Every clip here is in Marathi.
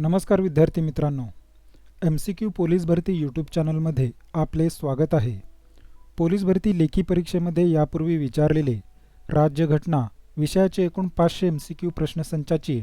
नमस्कार विद्यार्थी मित्रांनो. एम सी क्यू पोलीस भरती यूट्यूब चॅनलमध्ये आपले स्वागत आहे. पोलीस भरती लेखी परीक्षेमध्ये यापूर्वी विचारलेले राज्यघटना विषयाचे एकूण पाचशे एम सी क्यू प्रश्नसंचाची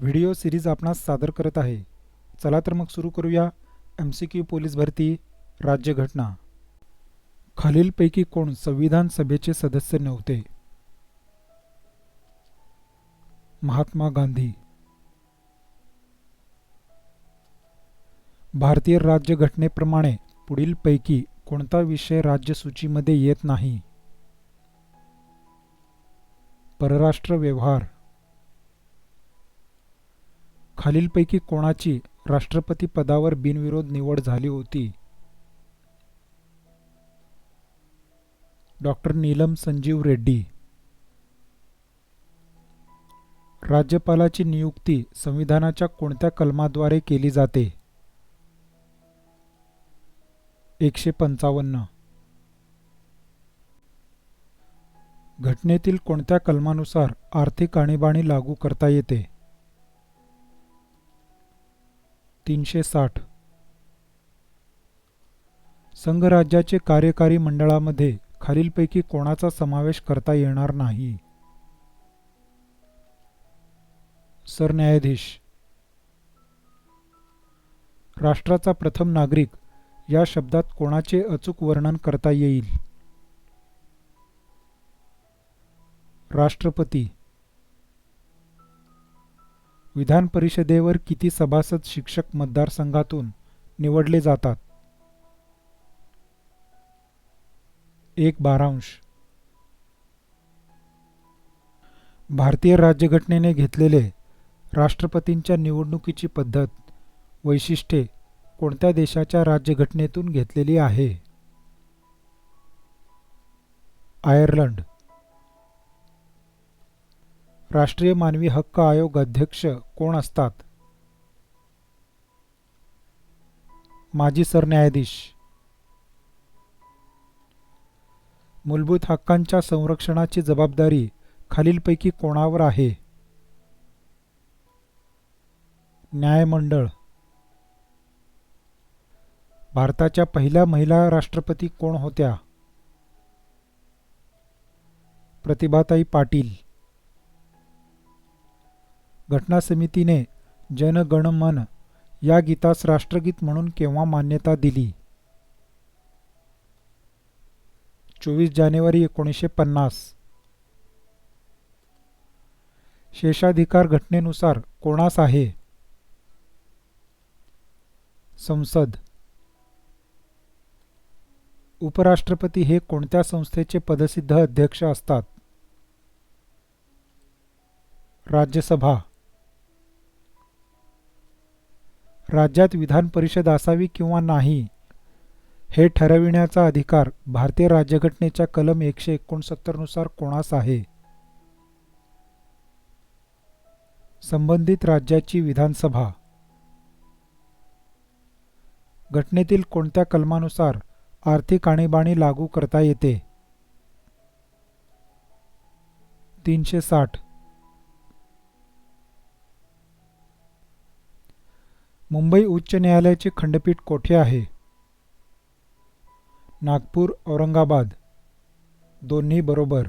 व्हिडिओ सिरीज आपणास सादर करत आहे. चला तर मग सुरू करूया एम सी क्यू पोलीस भरती राज्यघटना खालीलपैकी कोण संविधान सभेचे सदस्य नव्हते? महात्मा गांधी. भारतीय राज्यघटनेप्रमाणे पुढीलपैकी कोणता विषय राज्यसूचीमध्ये येत नाही? परराष्ट्र व्यवहार. खालीलपैकी कोणाची राष्ट्रपती पदावर बिनविरोध निवड झाली होती? डॉक्टर नीलम संजीव रेड्डी. राज्यपालाची नियुक्ती संविधानाच्या कोणत्या कलमाद्वारे केली जाते? एकशे पंचावन्न. घटनेतील कोणत्या कलमानुसार आर्थिक आणीबाणी लागू करता येते? तीनशे साठ. संघराज्याचे कार्यकारी मंडळामध्ये खालीलपैकी कोणाचा समावेश करता येणार नाही? सरन्यायाधीश. राष्ट्राचा प्रथम नागरिक या शब्दात कोणाचे अचूक वर्णन करता येईल? राष्ट्रपती. विधान परिषदेवर किती सभासद शिक्षक मतदारसंघातून निवडले जातात? एक बारांश. भारतीय राज्यघटनेने घेतलेले राष्ट्रपतींच्या निवडणुकीची पद्धत वैशिष्ट्ये कोणत्या देशाच्या राज्यघटनेतून घेतलेली आहे? आयर्लंड. राष्ट्रीय मानवी हक्क आयोग अध्यक्ष कोण असतात? माजी सरन्यायाधीश. मूलभूत हक्कांच्या संरक्षणाची जबाबदारी खालीलपैकी कोणावर आहे? न्यायमंडळ. भारताच्या पहिल्या महिला राष्ट्रपती कोण होत्या? प्रतिभाताई पाटील. घटना समितीने जन गण मन या गीतास राष्ट्रगीत म्हणून केव्हा मान्यता दिली? चोवीस जानेवारी एकोणीसशे पन्नास. शेषाधिकार घटनेनुसार कोणास आहे? संसद. उपराष्ट्रपती हे कोणत्या संस्थेचे पदसिद्ध अध्यक्ष असतात? राज्यसभा. राज्यात विधान परिषद असावी किंवा नाही हे ठरविण्याचा अधिकार भारतीय राज्यघटनेच्या कलम एकशे एकोणसत्तरनुसार कोणास आहे? संबंधित राज्याची विधानसभा. घटनेतील कोणत्या कलमानुसार आर्थिक आणीबाणी लागू करता येते. तीनशे साठ. मुंबई उच्च न्यायालयाचे खंडपीठ कोठे आहे? नागपूर औरंगाबाद. दोन्ही बरोबर.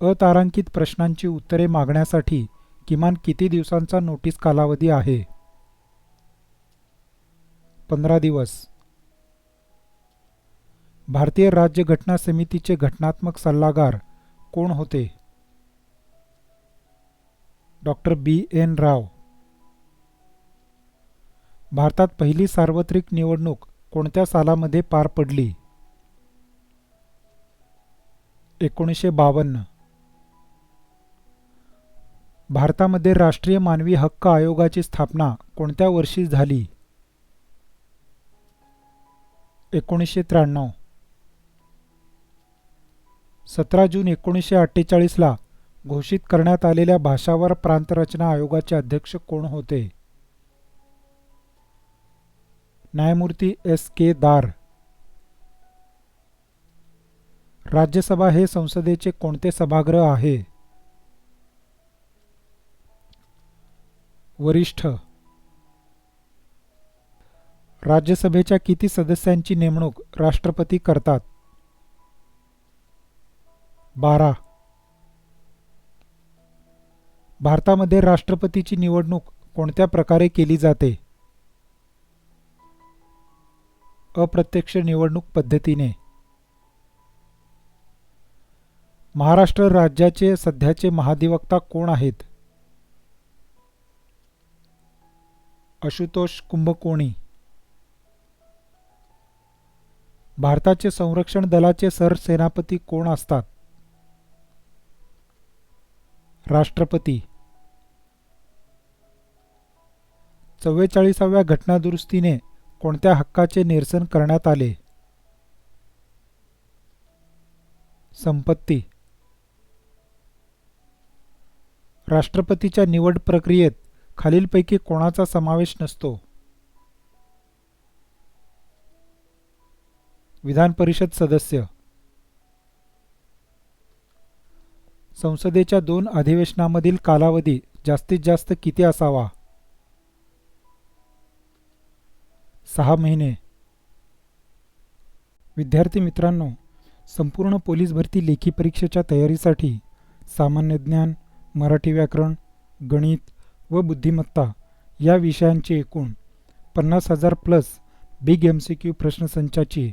अतारांकित प्रश्नांची उत्तरे मागण्यासाठी किमान किती दिवसांचा नोटीस कालावधी आहे? पंधरा दिवस. भारतीय राज्य घटना समितीचे घटनात्मक सल्लागार कोण होते? Doctor B. एन. राव. भारतात पहिली सार्वत्रिक निवडणूक कोणत्या सालामध्ये पार पडली? एकोणीसशे बावन्न. भारतामध्ये राष्ट्रीय मानवी हक्क आयोगाची स्थापना कोणत्या वर्षी झाली? एकोणीसशे त्र्याण्णव. सतरा जून एकोणीसशे अठ्ठेचाळीसला घोषित करण्यात आलेल्या भाषावर प्रांतरचना आयोगाचे अध्यक्ष कोण होते? न्यायमूर्ती एस के दार. राज्यसभा हे संसदेचे कोणते सभागृह आहे? वरिष्ठ राज्यसभेच्या किती सदस्यांची नेमणूक राष्ट्रपती करतात? बारा. भारतामध्ये राष्ट्रपतीची निवडणूक कोणत्या प्रकारे केली जाते? अप्रत्यक्ष निवडणूक पद्धतीने. महाराष्ट्र राज्याचे सध्याचे महाधिवक्ता कोण आहेत? आशुतोष कुंभकोणी. भारताचे संरक्षण दलाचे सरसेनापती कोण असतात? राष्ट्रपती. चव्वेचाळीसाव्या घटनादुरुस्तीने कोणत्या हक्काचे निरसन करण्यात आले? संपत्ती. राष्ट्रपतीच्या निवड प्रक्रियेत खालीलपैकी कोणाचा समावेश नसतो? विधान परिषद सदस्य. संसदेच्या दोन अधिवेशनामधील कालावधी जास्तीत जास्त किती असावा? सहा महिने. विद्यार्थी मित्रांनो संपूर्ण पोलीस भरती लेखी परीक्षेच्या तयारीसाठी सामान्य ज्ञान मराठी व्याकरण गणित व बुद्धिमत्ता या विषयांची एकूण पन्नास हजार plus big M C Q प्रश्नसंचाची